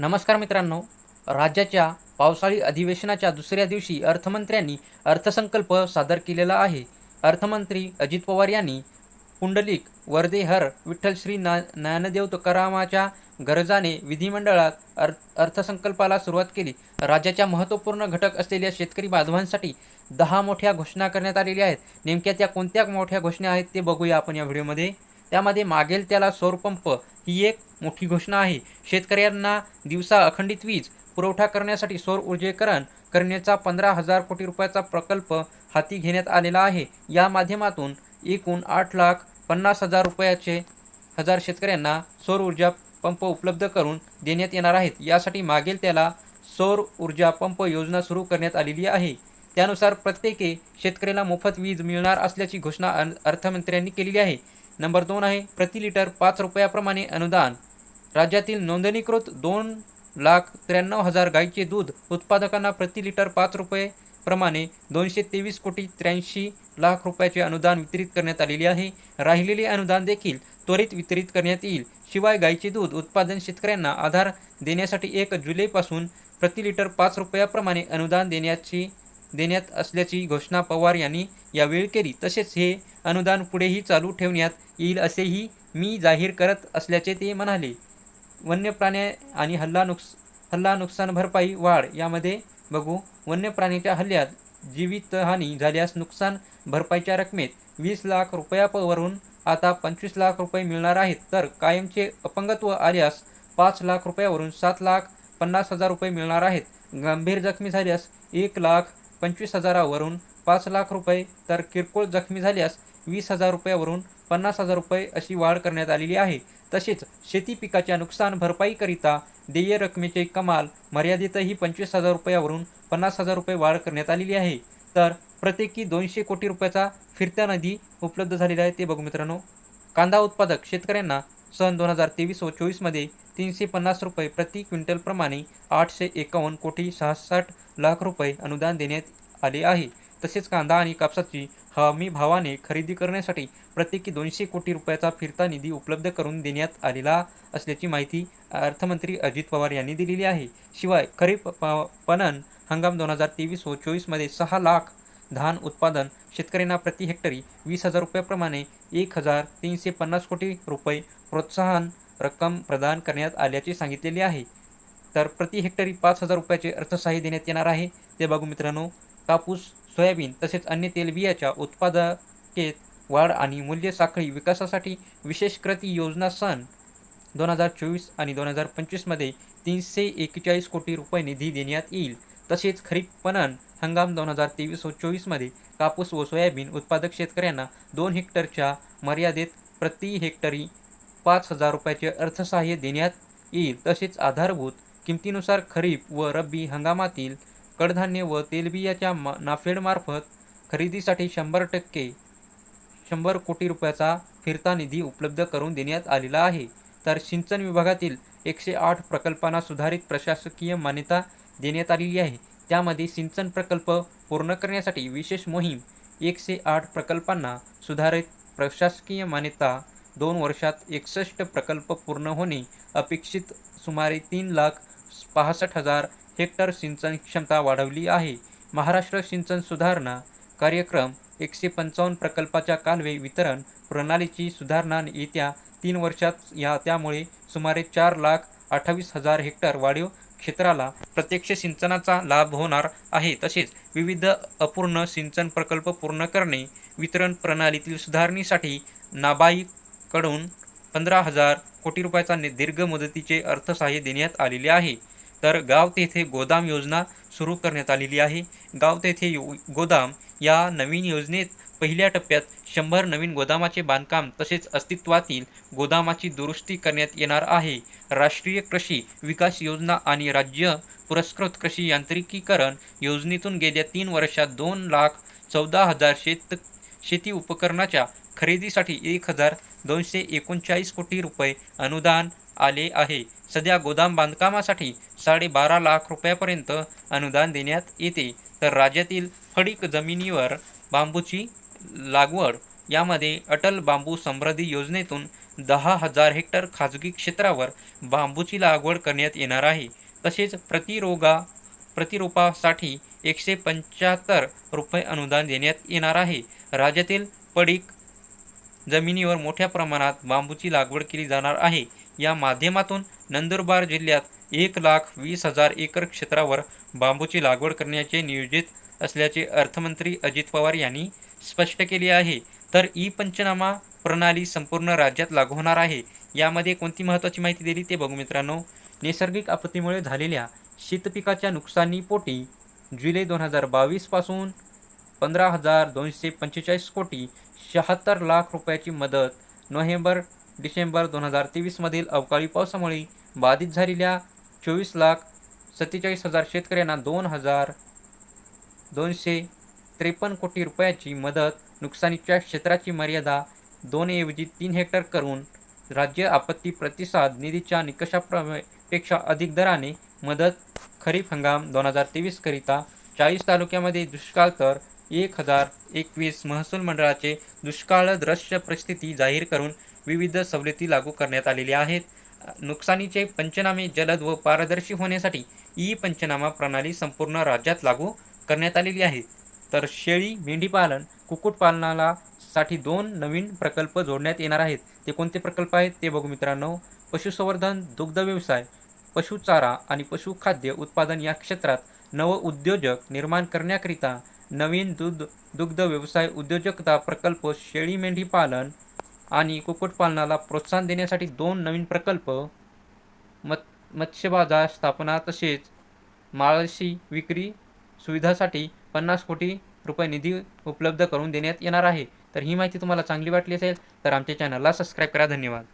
नमस्कार मित्रांनो. राज्याच्या पावसाळी अधिवेशनाच्या दुसऱ्या दिवशी अर्थमंत्र्यांनी अर्थसंकल्प सादर केलेला आहे. अर्थमंत्री अजित पवार यांनी पुंडलिक वर्देहर विठ्ठल श्री ना ज्ञानदेव तुकारामाच्या गरजाने विधिमंडळात अर् अर्थसंकल्पाला सुरुवात केली. राज्याच्या महत्त्वपूर्ण घटक असलेल्या शेतकरी बांधवांसाठी दहा मोठ्या घोषणा करण्यात आलेल्या आहेत. नेमक्या त्या कोणत्या मोठ्या घोषणा आहेत ते बघूया आपण या व्हिडिओमध्ये. त्यामध्ये मागेल त्याला सौरपंप ही एक मोठी घोषणा आहे. शेतकऱ्यांना दिवसा अखंडित वीज पुरवठा करण्यासाठी सौर ऊर्जेकरण करण्याचा पंधरा हजार कोटी रुपयाचा प्रकल्प हाती घेण्यात आलेला आहे. या माध्यमातून एकूण आठ लाख पन्नास हजार रुपयाचे हजार शेतकऱ्यांना सौर ऊर्जा पंप उपलब्ध करून देण्यात येणार आहेत. यासाठी मागेल त्याला सौर ऊर्जा पंप योजना सुरू करण्यात आलेली आहे. त्यानुसार प्रत्येकी शेतकऱ्याला मोफत वीज मिळणार असल्याची घोषणा अर्थमंत्र्यांनी केलेली आहे. नंबर दोन आहे प्रति लिटर पाच रुपयाप्रमाणे अनुदान. राज्यातील नोंदणीकृत दोन लाख त्र्याण्णव हजार गाईचे दूध उत्पादकांना प्रति लिटर पाच रुपये प्रमाणे दोनशे तेवीस कोटी त्र्याऐंशी लाख रुपयाचे अनुदान वितरित करण्यात आलेले आहे. राहिलेले अनुदान देखील त्वरित वितरित करण्यात येईल. शिवाय गाईचे दूध उत्पादन शेतकऱ्यांना आधार देण्यासाठी एक जुलैपासून प्रति लिटर पाच रुपयाप्रमाणे अनुदान देण्याची देण्यात असल्याची घोषणा पवार यांनी यावेळी केली. तसेच हे अनुदान पुढेही चालू ठेवण्यात येईल असेही मी जाहीर करत असल्याचे ते म्हणाले. वन्य प्राणी आणि हल्ला नुकस हल्ला नुकसान भरपाई वाढ यामध्ये बघू. वन्य प्राण्याच्या हल्ल्यात जीवितहानी झाल्यास नुकसान भरपाईच्या रकमेत वीस लाख रुपयावरून आता पंचवीस लाख रुपये मिळणार आहेत. तर कायमचे अपंगत्व आल्यास पाच लाख रुपयावरून सात लाख पन्नास हजार रुपये मिळणार आहेत. गंभीर जखमी झाल्यास एक लाख पंचवीस हजारावरून पाच लाख रुपये तर किरकोळ जखमी झाल्यास वीस हजार रुपयावरून पन्नास हजार रुपये अशी वाढ करण्यात आलेली आहे. तसेच शेती पिकाच्या नुकसान भरपाईकरिता देय रकमेचे कमाल मर्यादितही पंचवीस हजार रुपयावरून पन्नास हजार रुपये वाढ करण्यात आलेली आहे. तर प्रत्येकी दोनशे कोटी रुपयाचा फिरत्या निधी उपलब्ध झालेला आहे ते बघू मित्रांनो. कांदा उत्पादक शेतकऱ्यांना सन दोन हजार तेवीस व चोवीसमध्ये तीनशे पन्नास रुपये प्रति क्विंटलप्रमाणे आठशे एकावन्न कोटी सहासष्ट लाख रुपये अनुदान देण्यात आले आहे. तसेच कांदा आणि कापसाची हमी भावाने खरेदी करण्यासाठी प्रत्येकी दोनशे कोटी रुपयाचा फिरता निधी उपलब्ध करून देण्यात आलेला असल्याची माहिती अर्थमंत्री अजित पवार यांनी दिलेली आहे. शिवाय खरीप प- पणन हंगाम दोन हजार तेवीस व चोवीसमध्ये सहा लाख धान उत्पादन शेतकऱ्यांना प्रति हेक्टरी वीस हजार रुपयाप्रमाणे एक हजार तीनशे पन्नास कोटी रुपये प्रोत्साहन रक्कम प्रदान करण्यात आल्याचे सांगितलेले आहे. तर प्रति हेक्टरी पाच हजार रुपयाचे अर्थसहाय्य देण्यात येणार आहे. ते बघू मित्रांनो. कापूस सोयाबीन तसेच अन्य तेलबियाच्या उत्पादकेत वाढ आणि मूल्य साखळी विकासासाठी विशेष कृती योजना सन दोन हजार चोवीस आणि दोन हजार पंचवीसमध्ये तीनशे एक्केचाळीस कोटी रुपये निधी देण्यात येईल. तसेच खरीप पणन हंगाम दोन हजार तेवीस व चोवीसमध्ये कापूस व सोयाबीन उत्पादक शेतकऱ्यांना दोन हेक्टरच्या मर्यादेत प्रति हेक्टरी पाच हजार रुपयाचे अर्थसहाय्य देण्यात येईल. तसेच आधारभूत किमतीनुसार खरीप व रब्बी हंगामातील कडधान्य व तेलबियाच्या मा नाफेडमार्फत खरेदीसाठी शंभर टक्के शंभर कोटी रुपयाचा फिरता निधी उपलब्ध करून देण्यात आलेला आहे. तर सिंचन विभागातील एकशे आठ प्रकल्पांना सुधारित प्रशासकीय मान्यता देण्यात आलेली आहे. त्यामध्ये सिंचन प्रकल्प पूर्ण करण्यासाठी विशेष मोहीम एकशे आठ प्रकल्पांना सुधारित प्रशासकीय मान्यता दोन वर्षात एकसष्ट प्रकल्प पूर्ण होणे अपेक्षित सुमारे तीन लाख पासष्ट हजार हेक्टर सिंचन क्षमता वाढवली आहे. महाराष्ट्र सिंचन सुधारणा कार्यक्रम एकशे पंचावन्न प्रकल्पाच्या कालवे वितरण प्रणालीची सुधारणा येत्या तीन वर्षात या त्यामुळे सुमारे चार लाख अठ्ठावीस हजार हेक्टर वाढीव क्षेत्राला प्रत्यक्ष सिंचनाचा लाभ होणार आहे. तसेच विविध अपूर्ण सिंचन प्रकल्प पूर्ण करणे वितरण प्रणालीतील सुधारणेसाठी नाबाईकडून पंधरा हजार कोटी रुपयाचा नि- दीर्घ मुदतीचे अर्थसहाय्य देण्यात आलेले आहे. तर गाव तेथे गोदाम योजना सुरू करण्यात आलेली आहे. गाव तेथे यो गोदाम या नवीन योजनेत पहिल्या टप्प्यात शंभर नवीन गोदामाचे बांधकाम तसेच अस्तित्वातील गोदामाची दुरुस्ती करण्यात येणार आहे. राष्ट्रीय कृषी विकास योजना आणि राज्य पुरस्कृत कृषी यांत्रिकीकरण योजनेतून गेल्या तीन वर्षात दोन लाख चौदा हजार शेत शेती उपकरणाच्या खरेदीसाठी एक हजार दोनशे एकोणचाळीस कोटी रुपये अनुदान आले आहे. सध्या गोदाम बांधकामासाठी साडेबारा लाख रुपयापर्यंत अनुदान देण्यात येते. तर राज्यातील फडीक जमिनीवर बांबूची लागवड यामध्ये अटल बांबू समृद्धी योजनेतून दहा हजार हेक्टर खाजगी क्षेत्रावर बांबूची लागवड करण्यात येणार आहे. तसेच प्रतिरोगा प्रतिरोपासाठी एकशे पंच्याहत्तर रुपये अनुदान देण्यात येणार आहे. राज्यातील पडीक जमिनीवर मोठ्या प्रमाणात बांबूची लागवड केली जाणार आहे. या माध्यमातून नंदुरबार जिल्ह्यात एक लाख वीस हजार एकर क्षेत्रावर बांबूची लागवड करण्याचे नियोजित असल्याचे अर्थमंत्री अजित पवार यांनी स्पष्ट केली आहे. तर ई पंचनामा प्रणाली संपूर्ण राज्यात लागू होणार आहे. यामध्ये कोणती महत्त्वाची माहिती दिली ते बघू मित्रांनो. नैसर्गिक आपत्तीमुळे झालेल्या शीतपिकाच्या नुकसानीपोटी जुलै दोन हजार बावीसपासून पंधरा हजार दोनशे पंचेचाळीस कोटी शहात्तर लाख रुपयाची मदत नोव्हेंबर डिसेंबर दोन हजार तेवीसमधील अवकाळी पावसामुळे बाधित झालेल्या चोवीस लाख सत्तेचाळीस हजार शेतकऱ्यांना दोन हजार दोनशे त्रेपन्न कोटी रुपयाची मदत नुकसानीच्या क्षेत्राची मर्यादा दोनऐवजी तीन हेक्टर करून राज्य आपत्ती प्रतिसाद निधीच्या निकषापेक्षा अधिक दराने मदत खरीप हंगाम दोन हजार तेवीसकरिता चाळीस तालुक्यामध्ये दुष्काळ तर एक हजार एकवीस महसूल मंडळाचे दुष्काळग्रस्त परिस्थिती जाहीर करून विविध सवलती लागू करण्यात आलेल्या आहेत. नुकसानीचे पंचनामे जलद व पारदर्शी होण्यासाठी ई पंचनामा प्रणाली संपूर्ण राज्यात लागू करण्यात आलेली आहे. तर शेळी मेंढीपालन कुक्कुटपालनाला साठी दोन नवीन प्रकल्प जोडण्यात येणार आहेत. ते कोणते प्रकल्प आहेत ते बघू मित्रांनो. पशुसंवर्धन दुग्ध व्यवसाय पशुचारा आणि पशुखाद्य उत्पादन या क्षेत्रात नव उद्योजक निर्माण करण्याकरिता नवीन दूध दुग्ध व्यवसाय उद्योजकता प्रकल्प शेळी मेंढी पालन आणि कुक्कुटपालनाला प्रोत्साहन देण्यासाठी दोन नवीन प्रकल्प मत् मत्स्य बाजार स्थापना तसेच माळशी विक्री सुविधासाठी पन्नास कोटी रुपये निधी उपलब्ध करून देण्यात येणार आहे. तर ही माहिती तुम्हाला चांगली वाटली असेल तर आमच्या चॅनलला सबस्क्राईब करा. धन्यवाद.